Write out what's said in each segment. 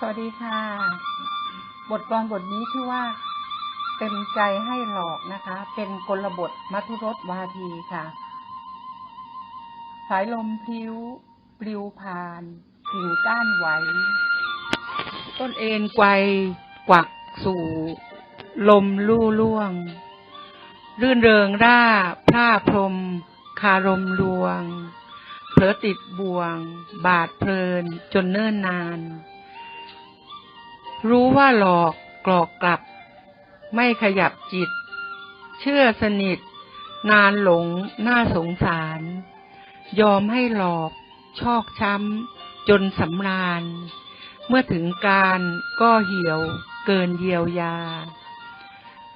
สวัสดีค่ะ บทกลอนบทนี้ชื่อว่าเต็มใจให้หลอกนะคะ เป็นกลบทมัทุรสวาทีค่ะ สายลมพลิ้ว ปลิวผ่านกิ่งก้านไหว ต้นเอ็นไกวกวักสู่ ลมลู่ล่วง รื่นเริงร่าพร่าพรม คารมลวง เผลอติดบ่วง บาดเพลินจนเนิ่นนาน รู้ว่าหลอกกรอกกลับ ไม่ขยับจิต เชื่อสนิท นานหลงน่าสงสาร ยอมให้หลอกชอกช้ำ จนสำราญ เมื่อถึงการก็เหี่ยวเกินเยียวยา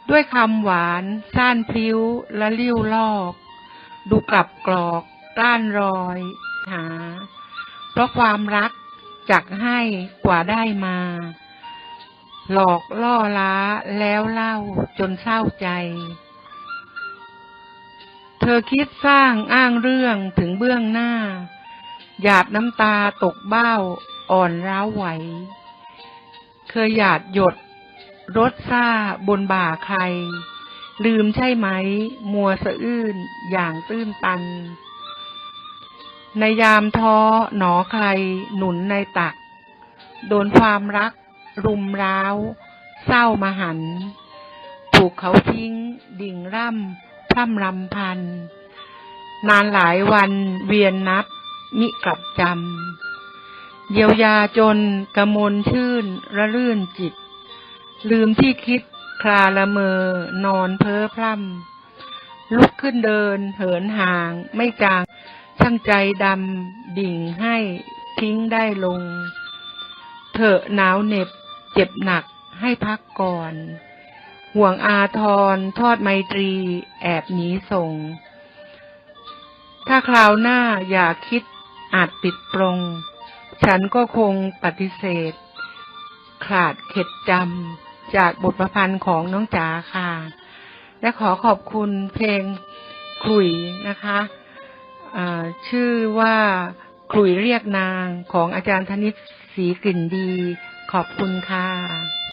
ด้วยคำหวานซ่านพลิ้วและลิ้วลอก ดูกลับกรอกกล้านรอย หา เพราะความรักจักให้กว่าได้มา หลอกล่อล้าแล้วเล่าจนเศร้าใจ เธอคิดสร้างอ้างเรื่องถึงเบื้องหน้า หยาดน้ำตาตกเบ้าอ่อนร้าวไหว เคยหยาดหยดรถซาบนบ่าใคร ลืมใช่ไหม มัวสะอื้นอย่างตื้นตัน ในยามท้อหนอใครหนุนในตัก โดนความรัก รุมร้าว เศร้ามหัน ถูกเขาทิ้ง ดิ่งร่ำ พร่ำรำพัน นานหลายวันเวียนนับ มิกลับจำ เยียวยาจนกระมวลชื่น ระลื่นจิต ลืมที่คิดคลาละเมอนอนเพ้อพร่ำ ลุกขึ้นเดิน เหินห่าง ไม่จางช่างใจดำ ดิ่งให้ทิ้งได้ลง เถอะหนาวเหน็บ เจ็บหนักให้พักก่อน ห่วงอาทรทอดไมตรี แอบหนีส่ง ถ้าคราวหน้าอย่าคิดอาจปิดปรง ฉันก็คงปฏิเสธ ขาดเข็ดจำจากบทประพันธ์ของน้องจ๋าค่ะ และขอขอบคุณเพลงขลุ่ยนะคะชื่อว่าขลุ่ยเรียกนางของอาจารย์ธนิตศรีกลิ่นดี ขอบคุณค่ะ